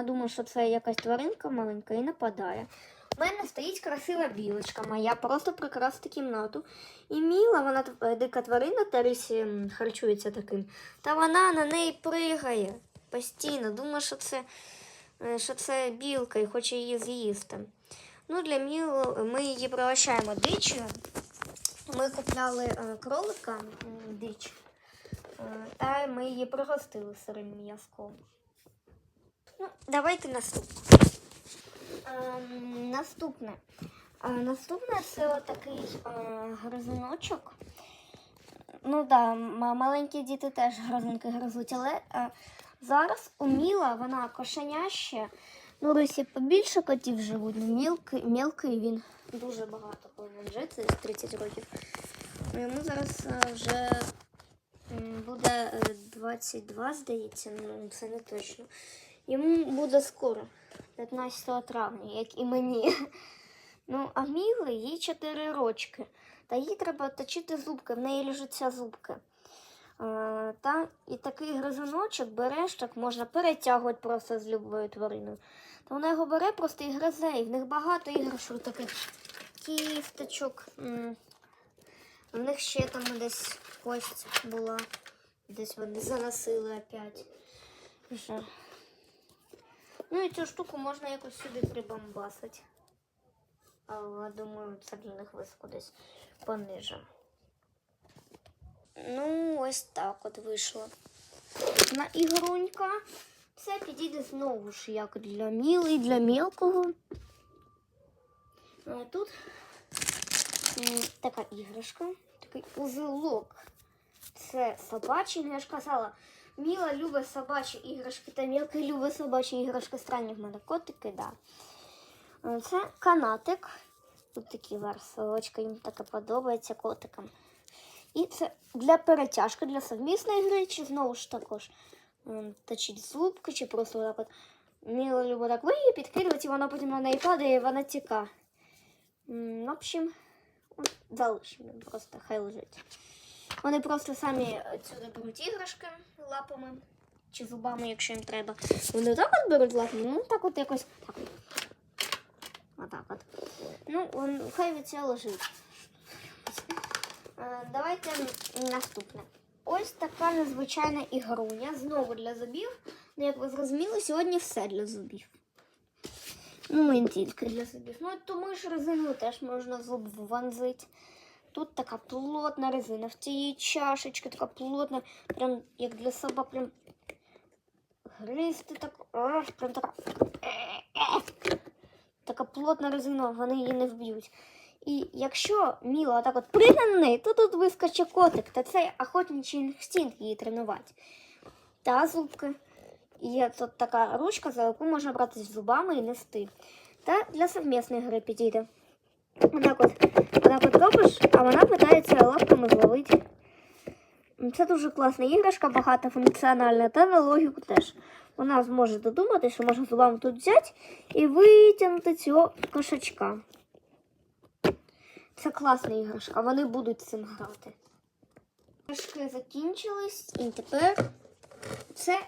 Я думаю, що це якась тваринка маленька і нападає. У мене стоїть красива білочка моя, просто прикрасити кімнату. І Міла, вона дика тварина, Тарисі харчується таким. Та вона на неї пригає постійно. Думає, що це, е, що це білка і хоче її з'їсти. Ну, для Міл ми її пригощаємо дичою. Ми купляли е, кролика дич, е, та ми її пригостили сирим м'язком. Ну, давайте наступне. Ем, наступне. Е, наступне це отакий е, гризуночок. Ну да, маленькі діти теж гризунки гризуть, але е, зараз у Міла вона кошеняще. Ну, Русі побільше котів живуть, ну, мілкий, мілкий він дуже багато повинен жити, 30 років. Ну, Йому зараз вже буде е, 22, здається, ну це не точно. Йому буде скоро, 15 травня, як і мені. Ну, а Мілі їй 4 рочки. Та їй треба точити зубки, в неї лежаться зубки. Та, і такий гризуночок береш, так можна перетягувати просто з любою твариною. То вона його бере просто і гризе, і в них багато іграшок таких кісточок. М. В них ще там десь кость була. Десь вони заносили опять. Ну і цю штуку можна якось сюди прибамбасити. Але думаю, це для них високо десь пониже. Ну, ось так от вийшло. На ігрунька. Це підійде знову ж як для міли, для мілкого. А тут така іграшка, такий узелок. Це собачий, я ж казала, Міла любить собачі іграшки, та мілка любить собачі іграшки. Странні в мене котики, да. Е, Це канатик. Тут такі версовочки, їм таке подобається котикам. І це для перетяжки, для совмісної гри, чи знову ж також точить зубки, чи просто так от Міла любить так виї підкидувати, і вона потім на неї падає, і вона тіка. В общем, залишимо просто хай лежить. Вони просто самі сюди беруть іграшки лапами чи зубами, якщо їм треба. Вони так от беруть лапами, ну так от якось так. Отак от. Ну, он, хай від цього лежить. Е, Давайте наступне. Ось така незвичайна ігруня. Знову для зубів. Ну, як ви зрозуміли, сьогодні все для зубів. Ну, не тільки для зубів. Ну, тому ж резину теж можна зуб вонзити. Тут така плотна резина. В цій чашечці така плотна, прям як для собак, прям гризти так. Прям така. Така плотна резина, вони її не вб'ють. І якщо Міла так от прийде на неї, то тут вискоче котик, та це охотничий інстинкт її тренувати. Та зубки. Є тут така ручка, за яку можна брати з зубами і нести. Та для совмісної гри підійде. Отак от, отак от робиш, а вона питається лапками зловити. Це дуже класна іграшка, багатофункціональна, та на логіку теж. Вона зможе додумати, що можна зубами тут взяти і витягнути цього кошачка. Це класна іграшка, вони будуть цим грати. Іграшки закінчились, і тепер це